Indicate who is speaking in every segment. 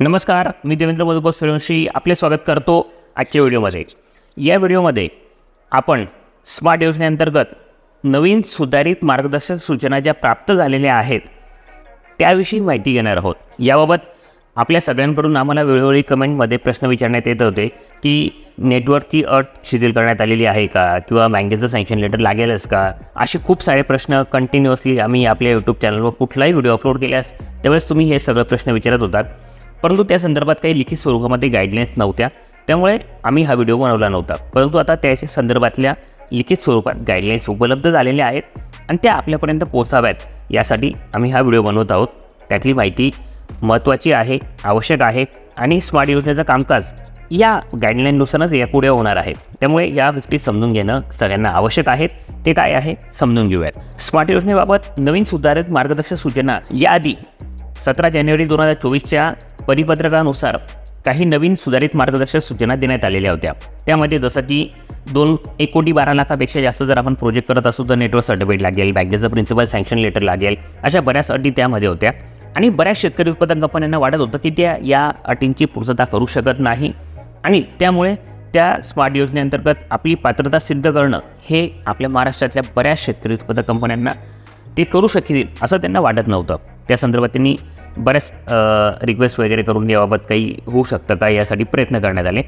Speaker 1: नमस्कार मी देवेंद्र मधुकर सूर्यवंशी आपले स्वागत करतो आजच्या व्हिडिओमध्ये. या व्हिडिओमध्ये आपण स्मार्ट योजनेअंतर्गत नवीन सुधारित मार्गदर्शक सूचना ज्या प्राप्त झालेल्या आहेत त्याविषयी माहिती घेणार आहोत. याबाबत आपल्या सगळ्यांकडून आम्हाला वेळोवेळी कमेंटमध्ये प्रश्न विचारण्यात येत होते की नेटवर्कची अट शिथिल करण्यात आलेली आहे का किंवा बँकेचं सँक्शन लेटर लागेलच का? असे खूप सारे प्रश्न कंटिन्युअसली आम्ही आपल्या यूट्यूब चॅनलवर कुठलाही व्हिडिओ अपलोड केल्यास त्यावेळेस तुम्ही हे सगळे प्रश्न विचारत होतात. परंतु त्या संदर्भात काही लिखित स्वरूपामध्ये गाईडलाईन्स नव्हत्या. त्यामुळे आम्ही हा व्हिडिओ बनवला नव्हता. परंतु आता त्याच्या संदर्भातल्या लिखित स्वरूपात गाईडलाईन्स उपलब्ध झालेल्या आहेत आणि त्या आपल्यापर्यंत पोचाव्यात यासाठी आम्ही हा व्हिडिओ बनवत आहोत. त्यातली माहिती महत्त्वाची आहे आवश्यक आहे आणि स्मार्ट योजनेचं कामकाज या गाईडलाईननुसारच यापुढे होणार आहे. त्यामुळे या गोष्टी समजून घेणं सगळ्यांना आवश्यक आहे ते काय आहे समजून घेऊयात. स्मार्ट योजनेबाबत नवीन सुधारित मार्गदर्शक सूचना याआधी सतरा जानेवारी दोन हजार चोवीसच्या परिपत्रकानुसार काही नवीन सुधारित मार्गदर्शक सूचना देण्यात आलेल्या होत्या. त्यामध्ये जसं की दोन एक कोटी बारा लाखापेक्षा जास्त जर आपण प्रोजेक्ट करत असू तर नेटवर्क सर्टिफिकेट लागेल बँकेचं प्रिन्सिपल सँक्शन लेटर लागेल अशा बऱ्याच अटी त्यामध्ये होत्या. आणि बऱ्याच शेतकरी उत्पादन कंपन्यांना वाटत होतं की त्या या अटींची पूर्तता करू शकत नाही. आणि त्यामुळे त्या स्मार्ट योजनेअंतर्गत आपली पात्रता सिद्ध करणं हे आपल्या महाराष्ट्रातल्या बऱ्याच शेतकरी उत्पादक कंपन्यांना ते करू शकतील असं त्यांना वाटत नव्हतं. त्या संदर्भात त्यांनी बऱ्याच रिक्वेस्ट वगैरे करून याबाबत काही होऊ शकतं का यासाठी प्रयत्न करण्यात आले.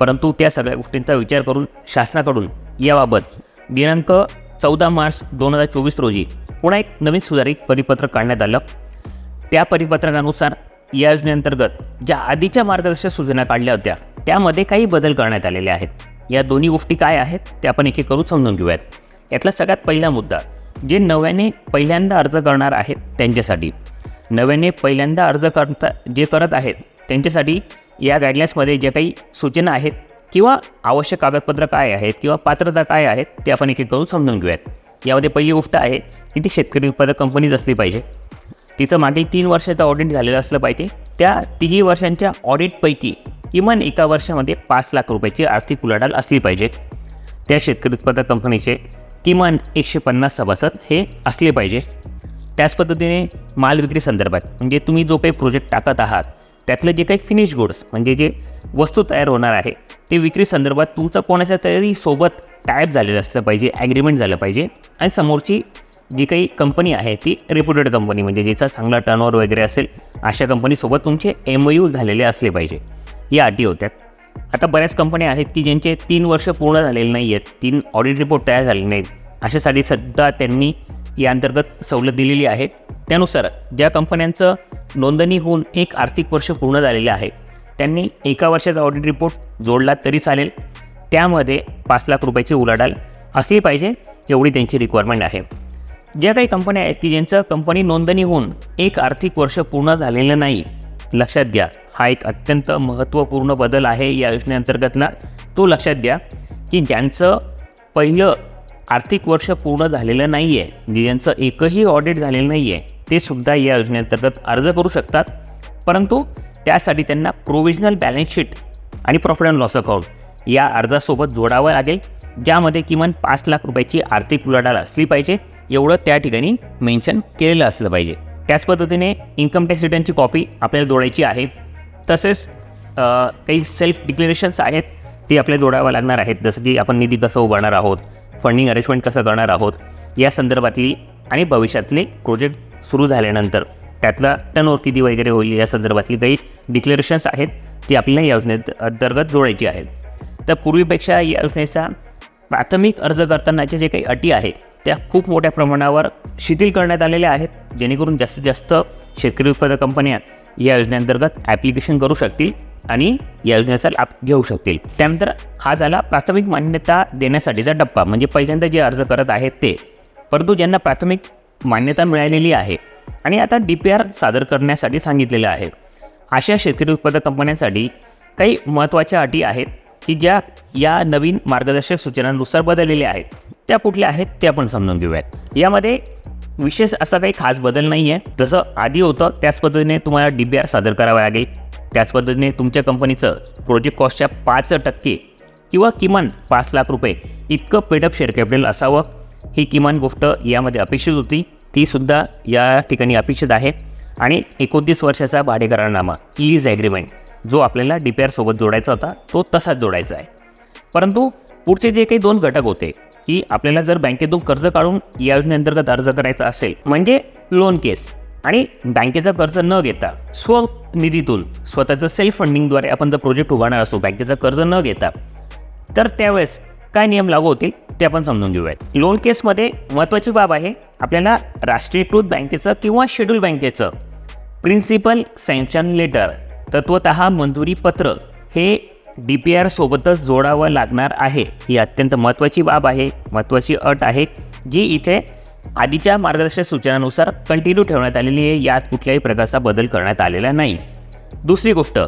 Speaker 1: परंतु त्या सगळ्या गोष्टींचा विचार करून शासनाकडून याबाबत दिनांक चौदा मार्च दोन हजार चोवीस रोजी पुन्हा एक नवीन सुधारित परिपत्रक काढण्यात आलं. त्या परिपत्रकानुसार या योजनेअंतर्गत ज्या आधीच्या मार्गदर्शक सूचना काढल्या होत्या त्यामध्ये काही बदल करण्यात आलेले आहेत. या दोन्ही गोष्टी काय आहेत ते आपण एक एक करून समजून घेऊयात. यातला सगळ्यात पहिला मुद्दा जे नव्याने पहिल्यांदा अर्ज करणार आहेत त्यांच्यासाठी. नव्याने पहिल्यांदा अर्ज करता जे करत आहेत त्यांच्यासाठी या गाईडलाईन्समध्ये ज्या काही सूचना आहेत किंवा आवश्यक कागदपत्र काय आहेत किंवा पात्रता काय आहेत ते आपण एक एक करून समजून घेऊयात. यामध्ये पहिली गोष्ट आहे की ती शेतकरी उत्पादक कंपनीच असली पाहिजे. तिचं मागील तीन वर्षाचं ऑडिट झालेलं असलं पाहिजे. त्या तिन्ही वर्षांच्या ऑडिटपैकी किमान एका वर्षामध्ये पाच लाख रुपयाची आर्थिक उलाढाल असली पाहिजे. त्या शेतकरी उत्पादक कंपनीचे किमान एकशे पन्नास सभासद हे असले पाहिजे. त्याच पद्धतीने माल विक्री संदर्भात म्हणजे तुम्ही जो काही प्रोजेक्ट टाकत आहात त्यातलं जे काही फिनिश गुड्स म्हणजे जे वस्तू तयार होणार आहे ते विक्री संदर्भात तुमचं कोणाच्या तरी सोबत टायप झालेलं असलं पाहिजे ॲग्रीमेंट झालं पाहिजे. आणि समोरची जी काही कंपनी आहे ती रेप्युटेड कंपनी म्हणजे जिचा चांगला टर्नओव्हर वगैरे असेल अशा कंपनीसोबत तुमचे एम यू झालेले असले पाहिजे. या अटी होत्या. आता बऱ्याच कंपन्या आहेत की ज्यांचे तीन वर्ष पूर्ण झालेले नाही आहेत तीन ऑडिट रिपोर्ट तयार झाले नाहीत. अशासाठी सध्या त्यांनी या अंतर्गत सवलत दिलेली आहे. त्यानुसार ज्या कंपन्यांचं नोंदणी होऊन एक आर्थिक वर्ष पूर्ण झालेलं आहे त्यांनी एका वर्षाचा ऑडिट रिपोर्ट जोडला तरी चालेल. त्यामध्ये पाच लाख रुपयाची उलाढाल असली पाहिजे एवढी त्यांची रिक्वायरमेंट आहे. ज्या काही कंपन्या आहेत की ज्यांचं कंपनी नोंदणी होऊन एक आर्थिक वर्ष पूर्ण झालेलं नाही लक्षात घ्या. हा एक अत्यंत महत्त्वपूर्ण बदल आहे या योजनेअंतर्गतला तो लक्षात घ्या की ज्यांचं पहिलं आर्थिक वर्ष पूर्ण झालेलं नाही आहे म्हणजे ज्यांचं एकही ऑडिट झालेलं नाही आहे ते सुद्धा या योजनेअंतर्गत अर्ज करू शकतात. परंतु त्यासाठी त्यांना प्रोव्हिजनल बॅलन्स शीट आणि प्रॉफिट अँड लॉस अकाउंट या अर्जासोबत जोडावं लागेल ज्यामध्ये किमान पाच लाख रुपयाची आर्थिक उलाढाल असली पाहिजे. एवढं त्या ठिकाणी मेन्शन केलेलं असलं पाहिजे. त्याच पद्धतीने इन्कम टॅक्स रिटर्नची कॉपी आपल्याला जोडायची आहे. तसेच काही सेल्फ डिक्लेरेशन्स आहेत ती आपल्या जोडावं लागणार आहेत. जसं की आपण निधी कसं उभारणार आहोत फंडिंग अरेंजमेंट कसं करणार आहोत या संदर्भातली आणि भविष्यातले प्रोजेक्ट सुरू झाल्यानंतर त्यातला टर्नओव्हर किती वगैरे होईल या संदर्भातली काही डिक्लेरेशन्स आहेत ती आपल्याला या योजनेत अंतर्गत जोडायची आहेत. तर पूर्वीपेक्षा या योजनेचा प्राथमिक अर्ज करतानाच्या जे काही अटी आहेत त्या खूप मोठ्या प्रमाणावर शिथिल करण्यात आलेल्या आहेत जेणेकरून जास्तीत जास्त शेतकरी उत्पादक कंपन्या या योजनेअंतर्गत ॲप्लिकेशन करू शकतील आणि या योजनेचा लाभ घेऊ शकतील. त्यानंतर हा झाला प्राथमिक मान्यता देण्यासाठीचा टप्पा म्हणजे पहिल्यांदा जे अर्ज करत आहेत ते. परंतु ज्यांना प्राथमिक मान्यता मिळालेली आहे आणि आता डी पी आर सादर करण्यासाठी सांगितलेलं आहे अशा शेतकरी उत्पादक कंपन्यांसाठी काही महत्त्वाच्या अटी आहेत की ज्या या नवीन मार्गदर्शक सूचनांनुसार बदललेल्या आहेत. त्या कुठल्या आहेत ते आपण समजून घेऊयात. यामध्ये विशेष असा काही खास बदल नाही आहे जसं आधी होतं त्याच पद्धतीने तुम्हाला डी बी आर सादर करावा लागेल. त्याच पद्धतीने तुमच्या कंपनीचं प्रोजेक्ट कॉस्टच्या पाच टक्के किंवा किमान पाच लाख रुपये इतकं पेडअप शेअर कॅपिटल असावं. ही किमान गोष्ट यामध्ये अपेक्षित होती. तीसुद्धा या ठिकाणी अपेक्षित आहे. आणि एकोणतीस वर्षाचा भाडेकरारनामा लीज ॲग्रीमेंट जो आपल्याला डी पी आरसोबत जोडायचा होता तो तसाच जोडायचा आहे. परंतु पुढचे जे काही दोन घटक होते की आपल्याला जर बँकेतून कर्ज काढून या योजनेअंतर्गत अर्ज करायचा असेल म्हणजे लोन केस आणि बँकेचं कर्ज न घेता स्वनिधीतून स्वतःचं सेल्फ फंडिंगद्वारे आपण जर प्रोजेक्ट उभारणार असो बँकेचं कर्ज न घेता तर त्यावेळेस काय नियम लागू होतील ते आपण समजून घेऊयात. लोन केसमध्ये महत्त्वाची बाब आहे आपल्याला राष्ट्रीयकृत बँकेचं किंवा शेड्यूल बँकेचं प्रिन्सिपल सँक्शन लेटर तत्वत मंजुरी पत्र हे डी पी आरसोबतच जोडावं लागणार आहे. ही अत्यंत महत्त्वाची बाब आहे. महत्त्वाची अट आहे जी इथे आधीच्या मार्गदर्शक सूचनानुसार कंटिन्यू ठेवण्यात आलेली आहे. यात कुठल्याही प्रकारचा बदल करण्यात आलेला नाही. दुसरी गोष्ट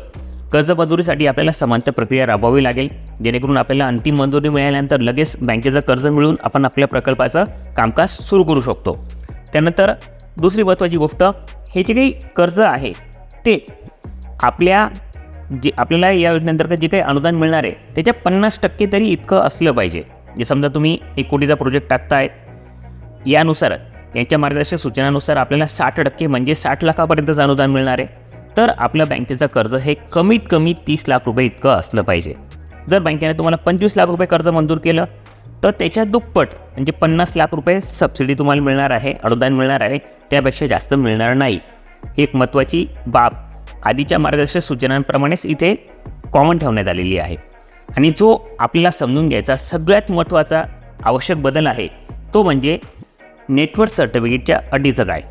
Speaker 1: कर्ज मंजुरीसाठी आपल्याला समांतर प्रक्रिया राबवावी लागेल. जेणेकरून आपल्याला अंतिम मंजुरी मिळाल्यानंतर लगेच बँकेचं कर्ज मिळून आपण आपल्या प्रकल्पाचं कामकाज सुरू करू शकतो. त्यानंतर दुसरी महत्त्वाची गोष्ट हे जे काही कर्ज आहे ते आपल्या जे आपल्याला या योजनेअंतर्गत जे काही अनुदान मिळणार आहे त्याच्या पन्नास टक्के तरी इतकं असलं पाहिजे. जे समजा तुम्ही एक कोटीचा प्रोजेक्ट टाकताय यानुसार यांच्या मार्गदर्शक सूचनानुसार आपल्याला साठ टक्के म्हणजे साठ लाखापर्यंतचं अनुदान मिळणार आहे. तर आपलं बँकेचं कर्ज हे कमीत कमी तीस लाख रुपये इतकं असलं पाहिजे. जर बँकेने तुम्हाला पंचवीस लाख रुपये कर्ज मंजूर केलं तर त्याच्या दुप्पट म्हणजे पन्नास लाख रुपये सबसिडी तुम्हाला मिळणार आहे अनुदान मिळणार आहे त्यापेक्षा जास्त मिळणार नाही. ही एक महत्त्वाची बाब आधीच्या मार्गदर्शक सूचनांप्रमाणेच इथे कॉमन ठेवण्यात आलेली आहे. आणि जो आपल्याला समजून घ्यायचा सगळ्यात महत्त्वाचा आवश्यक बदल आहे तो म्हणजे नेटवर्क सर्टिफिकेटच्या अटीचं काय?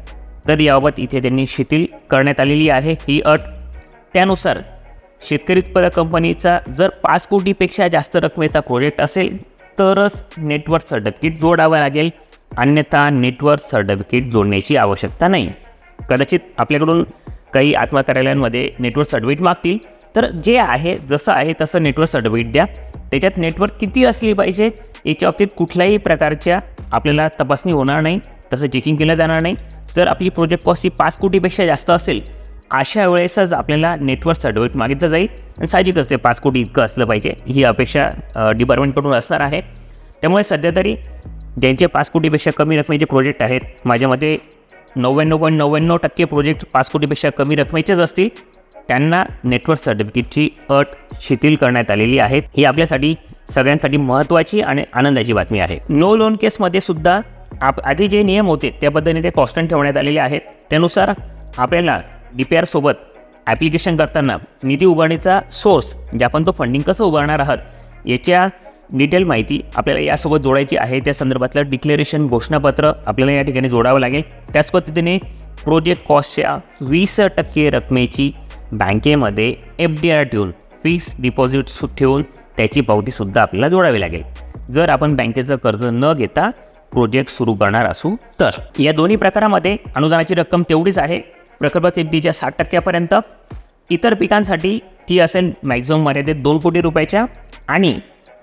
Speaker 1: तर याबाबत इथे त्यांनी शिथिल करण्यात आलेली आहे ही अट. त्यानुसार शेतकरी उत्पादक कंपनीचा जर पाच कोटीपेक्षा जास्त रकमेचा प्रोजेक्ट असेल तरच नेटवर्क सर्टिफिकेट जोडावं लागेल. अन्यथा नेटवर्क सर्टिफिकेट जोडण्याची आवश्यकता नाही. कदाचित आपल्याकडून काही आत्मा कार्यालयांमध्ये नेटवर्क सर्टिफिकेट मागतील. तर जे आहे जसं आहे तसं नेटवर्क सर्टिफिकेट द्या. त्याच्यात नेटवर्क किती असली पाहिजे याच्या बाबतीत कुठल्याही प्रकारच्या आपल्याला तपासणी होणार नाही तसं चेकिंग केलं जाणार नाही. जर आपली प्रोजेक्ट कॉस्ट ही पाच कोटीपेक्षा जास्त असेल अशा वेळेसच आपल्याला नेटवर्क सर्टिफिकेट मागितलं जाईल. आणि साहजिकच ते पाच कोटी इतकं असलं पाहिजे ही अपेक्षा डिपार्टमेंटकडून असणार आहे. त्यामुळे सध्या तरी ज्यांचे पाच कोटीपेक्षा कमी रकमेचे प्रोजेक्ट आहेत माझ्या मते नव्याण्णव पॉईंट नव्याण्णव टक्के प्रोजेक्ट पाच कोटीपेक्षा कमी रकमेचेच असतील. त्यांना नेटवर्क सर्टिफिकेटची अट शिथिल करण्यात आलेली आहे. ही आपल्यासाठी सगळ्यांसाठी महत्त्वाची आणि आनंदाची बातमी आहे. नो लोन केसमध्ये सुद्धा आप आधी जे नियम होते त्या पद्धतीने ते कॉन्स्टंट ठेवण्यात आलेले आहेत. त्यानुसार आपल्याला डी पी आरसोबत ॲप्लिकेशन करताना निधी उभारणीचा सोर्स म्हणजे आपण तो फंडिंग कसं उभारणार आहात याच्या डिटेल माहिती आपल्याला यासोबत जोडायची आहे. त्या संदर्भातलं डिक्लेरेशन घोषणापत्र आपल्याला या ठिकाणी जोडावं लागेल. त्याच पद्धतीने प्रोजेक्ट कॉस्टच्या वीस टक्के रकमेची बँकेमध्ये एफ डी आर ठेवून फिक्स डिपॉझिट ठेवून त्याची पावतीसुद्धा आपल्याला जोडावी लागेल. जर आपण बँकेचं कर्ज न घेता प्रोजेक्ट सुरू करणार असू तर. या दोन्ही प्रकारामध्ये अनुदानाची रक्कम तेवढीच आहे. प्रकल्प किमतीच्या साठ टक्क्यापर्यंत. इतर पिकांसाठी ती असेल मॅक्झिमम मर्यादेत दोन कोटी रुपयाच्या आणि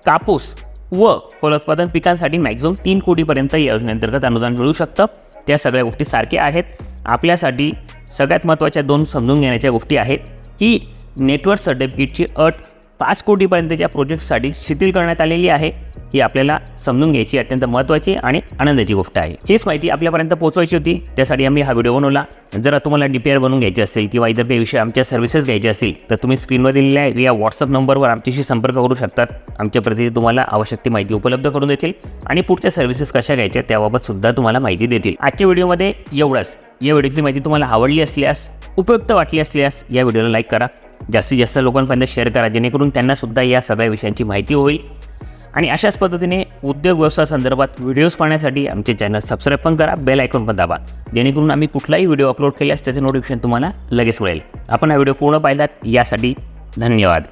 Speaker 1: कापूस व फलोत्पादन पिकांसाठी मॅक्झिमम तीन कोटीपर्यंत या योजनेअंतर्गत अनुदान मिळू शकतं. त्या सगळ्या गोष्टी सारख्या आहेत. आपल्यासाठी सगळ्यात महत्त्वाच्या दोन समजून घेण्याच्या गोष्टी आहेत की नेटवर्क सर्टिफिकेटची अट पाच कोटीपर्यंतच्या प्रोजेक्टसाठी शिथिल करण्यात आलेली आहे ही आपल्याला समजून घ्यायची अत्यंत महत्त्वाची आणि आनंदाची गोष्ट आहे. हीच माहिती आपल्यापर्यंत पोहोचवायची होती त्यासाठी आम्ही हा व्हिडिओ बनवला. जर तुम्हाला डी पी आर बनवून घ्यायचे असेल किंवा इतर काही विषय आमच्या सर्व्हिसेस घ्यायचे असतील तर तुम्ही स्क्रीनवर दिलेल्या या व्हॉट्सअप नंबरवर आमच्याशी संपर्क करू शकतात. आमच्या प्रति तुम्हाला आवश्यक ती माहिती उपलब्ध करून देतील आणि पुढच्या सर्व्हिसेस कशा घ्यायच्या त्याबाबत सुद्धा तुम्हाला माहिती देतील. आजच्या व्हिडिओमध्ये एवढंच. या व्हिडिओची माहिती तुम्हाला आवडली असल्यास उपयुक्त वाटली असल्यास या व्हिडिओला लाईक करा. जास्तीत जास्त लोकांपर्यंत शेअर करा जेणेकरून त्यांनासुद्धा या सगळ्या विषयांची माहिती होईल. आणि अशाच पद्धतीने उद्योग व्यवसाय संदर्भात व्हिडिओज पाहण्यासाठी आमचे चॅनल सबस्क्राईब पण करा बेल आयकॉन पण दाबा. जेणेकरून आम्ही कुठलाही व्हिडिओ अपलोड केल्यास त्याचे नोटिफिकेशन तुम्हाला लगेच मिळेल. आपण हा व्हिडिओ पूर्ण पाहिलात यासाठी धन्यवाद.